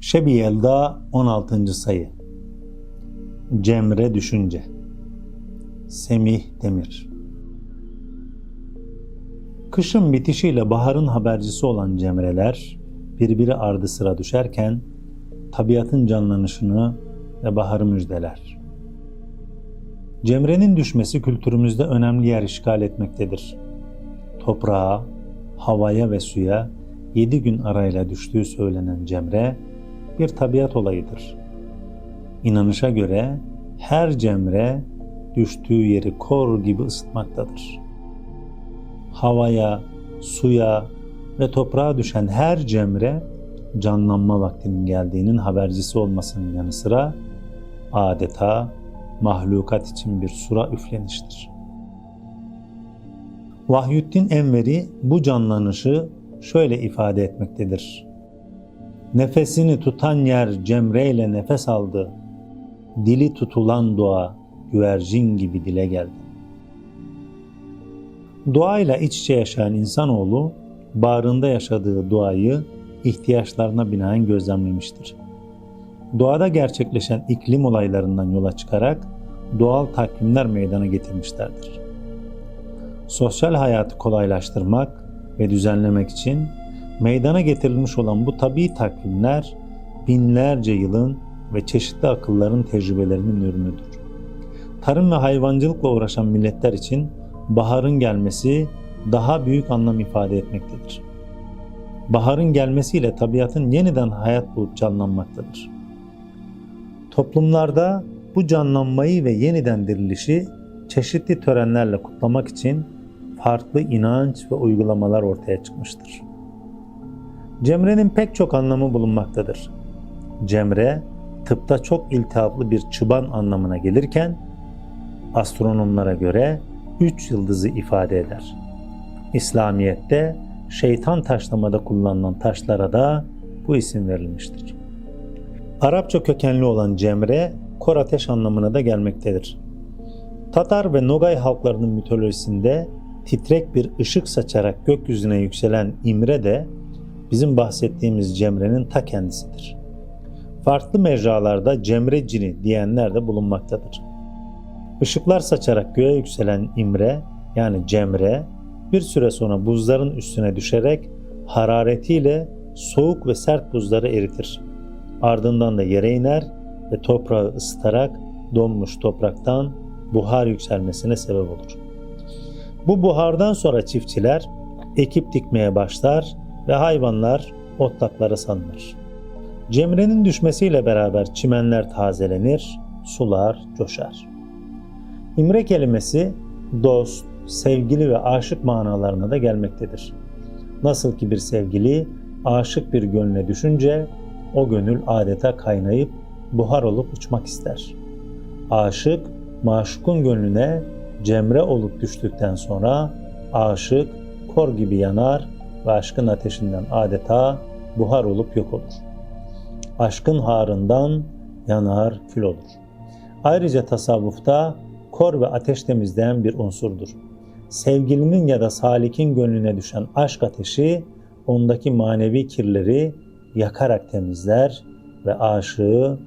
Şebiyel'da 16. sayı Cemre Düşünce Semih Demir Kışın bitişiyle baharın habercisi olan cemreler birbiri ardı sıra düşerken tabiatın canlanışını ve baharı müjdeler. Cemrenin düşmesi kültürümüzde önemli yer işgal etmektedir. Toprağa, havaya ve suya yedi gün arayla düştüğü söylenen cemre bir tabiat olayıdır. İnanışa göre her cemre düştüğü yeri kor gibi ısıtmaktadır. Havaya, suya ve toprağa düşen her cemre canlanma vaktinin geldiğinin habercisi olmasının yanı sıra adeta mahlukat için bir sura üfleniştir. Vahyüddin Enveri bu canlanışı şöyle ifade etmektedir. Nefesini tutan yer cemreyle nefes aldı. Dili tutulan dua güvercin gibi dile geldi. Doğayla iç içe yaşayan insanoğlu bağrında yaşadığı doğayı ihtiyaçlarına binaen gözlemlemiştir. Doğada gerçekleşen iklim olaylarından yola çıkarak doğal takvimler meydana getirmişlerdir. Sosyal hayatı kolaylaştırmak ve düzenlemek için meydana getirilmiş olan bu tabi takvimler binlerce yılın ve çeşitli akılların tecrübelerinin ürünüdür. Tarım ve hayvancılıkla uğraşan milletler için baharın gelmesi daha büyük anlam ifade etmektedir. Baharın gelmesiyle tabiatın yeniden hayat bulup canlanmaktadır. Toplumlarda bu canlanmayı ve yeniden dirilişi çeşitli törenlerle kutlamak için farklı inanç ve uygulamalar ortaya çıkmıştır. Cemre'nin pek çok anlamı bulunmaktadır. Cemre, tıpta çok iltihaplı bir çıban anlamına gelirken, astronomlara göre üç yıldızı ifade eder. İslamiyet'te şeytan taşlamada kullanılan taşlara da bu isim verilmiştir. Arapça kökenli olan cemre, kor ateş anlamına da gelmektedir. Tatar ve Nogay halklarının mitolojisinde titrek bir ışık saçarak gökyüzüne yükselen İmre de bizim bahsettiğimiz Cemre'nin ta kendisidir. Farklı mecralarda Cemre cini diyenler de bulunmaktadır. Işıklar saçarak göğe yükselen İmre yani Cemre bir süre sonra buzların üstüne düşerek hararetiyle soğuk ve sert buzları eritir. Ardından da yere iner ve toprağı ısıtarak donmuş topraktan buhar yükselmesine sebep olur. Bu buhardan sonra çiftçiler ekip dikmeye başlar ve hayvanlar otlaklara salınır. Cemrenin düşmesiyle beraber çimenler tazelenir, sular coşar. İmre kelimesi dost, sevgili ve aşık manalarına da gelmektedir. Nasıl ki bir sevgili aşık bir gönle düşünce o gönül adeta kaynayıp buhar olup uçmak ister. Aşık maşukun gönlüne cemre olup düştükten sonra aşık kor gibi yanar ve aşkın ateşinden adeta buhar olup yok olur. Aşkın harından yanar kül olur. Ayrıca tasavvufta kor ve ateş temizleyen bir unsurdur. Sevgilinin ya da salikin gönlüne düşen aşk ateşi ondaki manevi kirleri yakarak temizler ve aşığı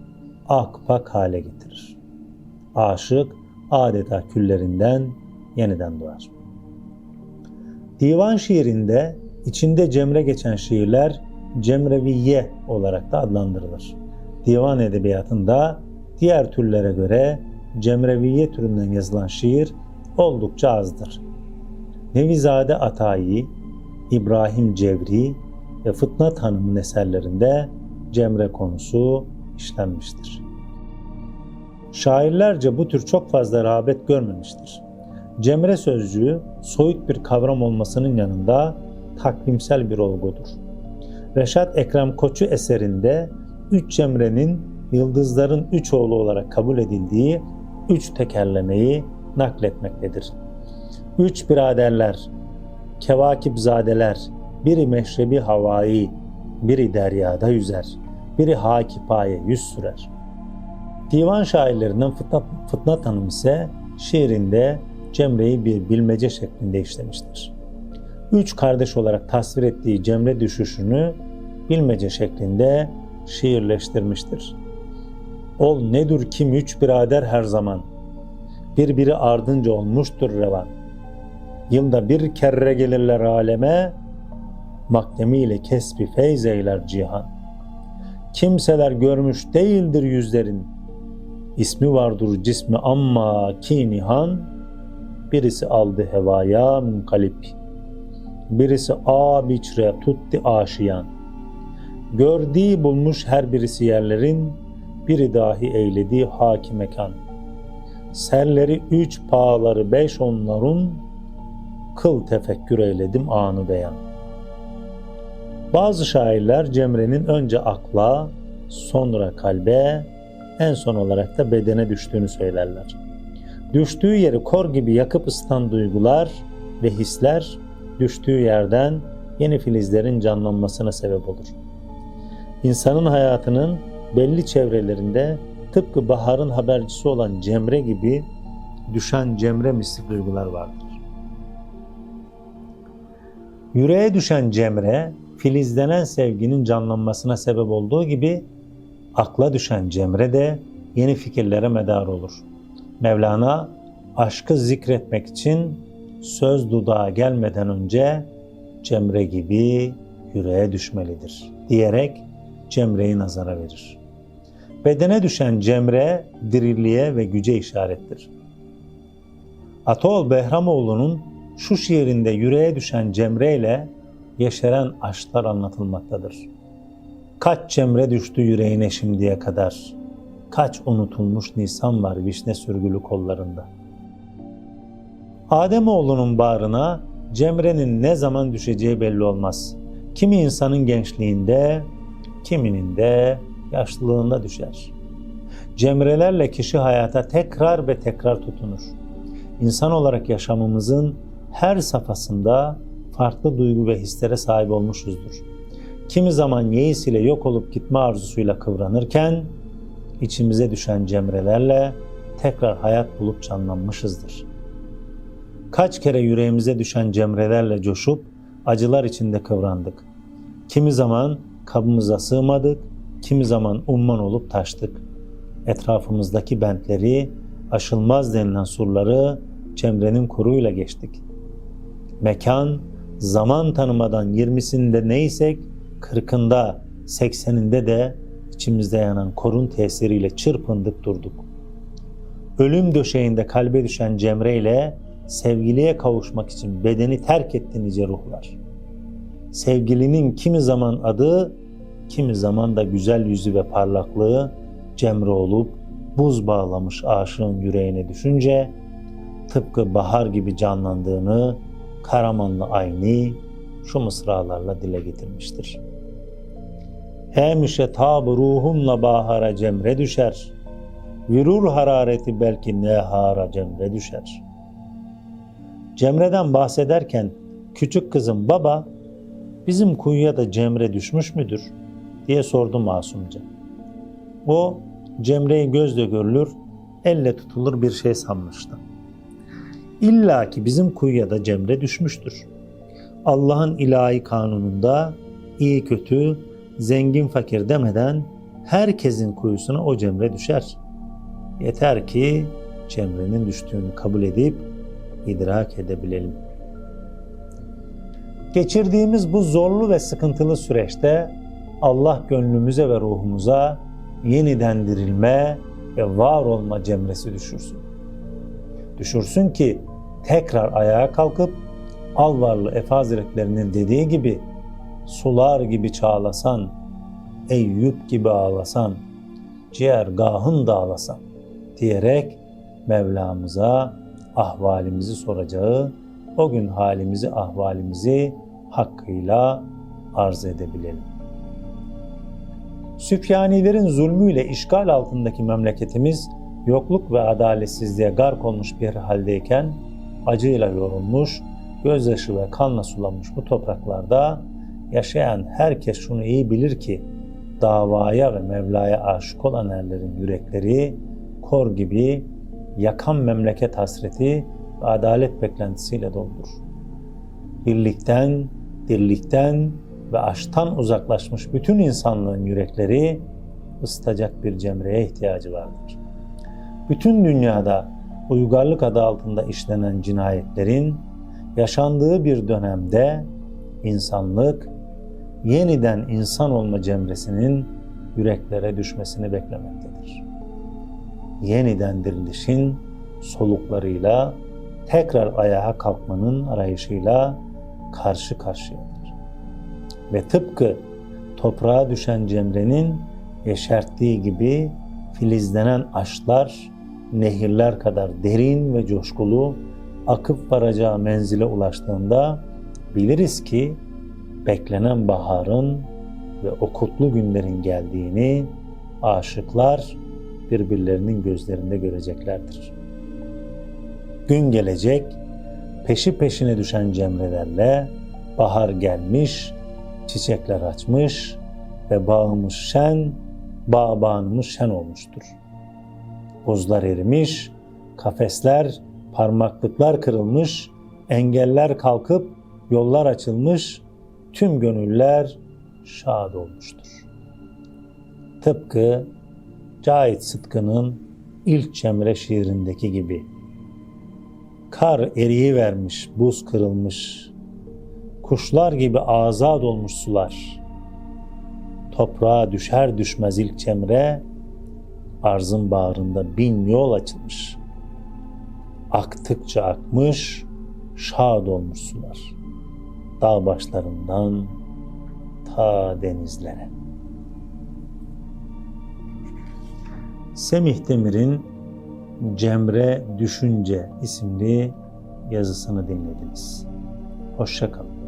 akpak hale getirir. Aşık adeta küllerinden yeniden doğar. Divan şiirinde içinde cemre geçen şiirler cemreviye olarak da adlandırılır. Divan edebiyatında diğer türlere göre cemreviye türünden yazılan şiir oldukça azdır. Nevizade Atayi, İbrahim Cevri ve Fıtnat Hanım'ın eserlerinde cemre konusu işlenmiştir. Şairlerce bu tür çok fazla rağbet görmemiştir. Cemre sözcüğü soyut bir kavram olmasının yanında takvimsel bir olgudur. Reşat Ekrem Koçu eserinde üç cemrenin yıldızların üç oğlu olarak kabul edildiği üç tekerlemeyi nakletmektedir. Üç biraderler, kevakipzadeler, biri meşrebi havai, biri deryada yüzer, biri hakipaya yüz sürer. Divan şairlerinden Fıtnat, Fıtnat Hanım ise şiirinde Cemre'yi bir bilmece şeklinde işlemiştir. Üç kardeş olarak tasvir ettiği Cemre düşüşünü bilmece şeklinde şiirleştirmiştir. Ol nedir kim üç birader her zaman, birbiri ardınca olmuştur revan. Yılda bir kere gelirler aleme, makdemiyle kesbi feyz eyler cihan. Kimseler görmüş değildir yüzlerin, ismi vardır cismi amma ki nihan, birisi aldı hevaya munkalip, birisi a biçre tutti aşiyan. Gördüğü bulmuş her birisi yerlerin, biri dahi eyledi hakimekan. Serleri üç pahaları beş onların, kıl tefekkür eyledim anı beyan. Bazı şairler Cemre'nin önce akla, sonra kalbe, en son olarak da bedene düştüğünü söylerler. Düştüğü yeri kor gibi yakıp ısıtan duygular ve hisler düştüğü yerden yeni filizlerin canlanmasına sebep olur. İnsanın hayatının belli çevrelerinde tıpkı baharın habercisi olan Cemre gibi düşen Cemre misli duygular vardır. Yüreğe düşen Cemre, filizlenen sevginin canlanmasına sebep olduğu gibi akla düşen Cemre de yeni fikirlere medar olur. Mevlana aşkı zikretmek için söz dudağa gelmeden önce Cemre gibi yüreğe düşmelidir diyerek Cemre'yi nazara verir. Bedene düşen Cemre diriliğe ve güce işarettir. Atol Behramoğlu'nun şu şiirinde yüreğe düşen Cemre ile yeşeren aşklar anlatılmaktadır. Kaç cemre düştü yüreğine şimdiye kadar. Kaç unutulmuş nisan var vişne sürgülü kollarında. Ademoğlunun bağrına Cemre'nin ne zaman düşeceği belli olmaz. Kimi insanın gençliğinde, kiminin de yaşlılığında düşer. Cemrelerle kişi hayata tekrar ve tekrar tutunur. İnsan olarak yaşamımızın her safhasında farklı duygu ve hislere sahip olmuşuzdur. Kimi zaman yeis yok olup gitme arzusuyla kıvranırken, içimize düşen cemrelerle tekrar hayat bulup canlanmışızdır. Kaç kere yüreğimize düşen cemrelerle coşup acılar içinde kıvrandık. Kimi zaman kabımıza sığmadık, kimi zaman umman olup taştık. Etrafımızdaki bentleri, aşılmaz denilen surları cemrenin kuruyla geçtik. Mekan, zaman tanımadan yirmisinde neysek, kırkında, sekseninde de içimizde yanan korun tesiriyle çırpındık durduk. Ölüm döşeğinde kalbe düşen Cemre ile sevgiliye kavuşmak için bedeni terk etti nice ruhlar. Sevgilinin kimi zaman adı, kimi zaman da güzel yüzü ve parlaklığı Cemre olup buz bağlamış aşığın yüreğine düşünce tıpkı bahar gibi canlandığını Karamanlı Ayni şu mısralarla dile getirmiştir. Hemişe tab ruhumla bahara cemre düşer. Virur harareti belki nehara cemre düşer. Cemre'den bahsederken küçük kızım baba bizim kuyuya da cemre düşmüş müdür diye sordu masumca. O Cemre'yi gözle görülür, elle tutulur bir şey sanmıştı. İlla ki bizim kuyuya da cemre düşmüştür. Allah'ın ilahi kanununda iyi kötü, zengin fakir demeden herkesin kuyusuna o cemre düşer. Yeter ki cemrenin düştüğünü kabul edip idrak edebilelim. Geçirdiğimiz bu zorlu ve sıkıntılı süreçte Allah gönlümüze ve ruhumuza yeniden dirilme ve var olma cemresi düşürsün. Düşürsün ki tekrar ayağa kalkıp Alvarlı Efe dediği gibi sular gibi çağlasan, Eyüp gibi ağlasan, ciğer gahın dağlasan diyerek Mevlamıza ahvalimizi soracağı, o gün halimizi, ahvalimizi hakkıyla arz edebilelim. Süfyanilerin zulmüyle işgal altındaki memleketimiz yokluk ve adaletsizliğe gark olmuş bir haldeyken acıyla yorulmuş, gözyaşı ve kanla sulanmış bu topraklarda yaşayan herkes şunu iyi bilir ki davaya ve Mevla'ya aşık olan erlerin yürekleri kor gibi yakan memleket hasreti ve adalet beklentisiyle doldur. Birlikten, dirlikten, ve aşktan uzaklaşmış bütün insanlığın yürekleri ısıtacak bir cemreye ihtiyacı vardır. Bütün dünyada uygarlık adı altında işlenen cinayetlerin yaşandığı bir dönemde insanlık yeniden insan olma cemresinin yüreklere düşmesini beklemektedir. Yeniden dirilişin soluklarıyla tekrar ayağa kalkmanın arayışıyla karşı karşıyadır. Ve tıpkı toprağa düşen cemrenin yeşerttiği gibi filizlenen aşklar nehirler kadar derin ve coşkulu akıp varacağı menzile ulaştığında biliriz ki beklenen baharın ve o kutlu günlerin geldiğini aşıklar birbirlerinin gözlerinde göreceklerdir. Gün gelecek, peşi peşine düşen cemrelerle bahar gelmiş, çiçekler açmış ve bağımız şen, bağbanımız şen olmuştur. Buzlar erimiş, kafesler, parmaklıklar kırılmış, engeller kalkıp yollar açılmış, tüm gönüller şad olmuştur. Tıpkı Cahit Sıtkı'nın ilk Cemre şiirindeki gibi. Kar eriyi vermiş, buz kırılmış, kuşlar gibi azad olmuş sular. Toprağa düşer düşmez ilk Cemre, arzın bağrında bin yol açılmış. Aktıkça akmış, şad olmuş sular. Dağ başlarından ta denizlere. Semih Demir'in Cemre Düşünce isimli yazısını dinlediniz. Hoşçakalın.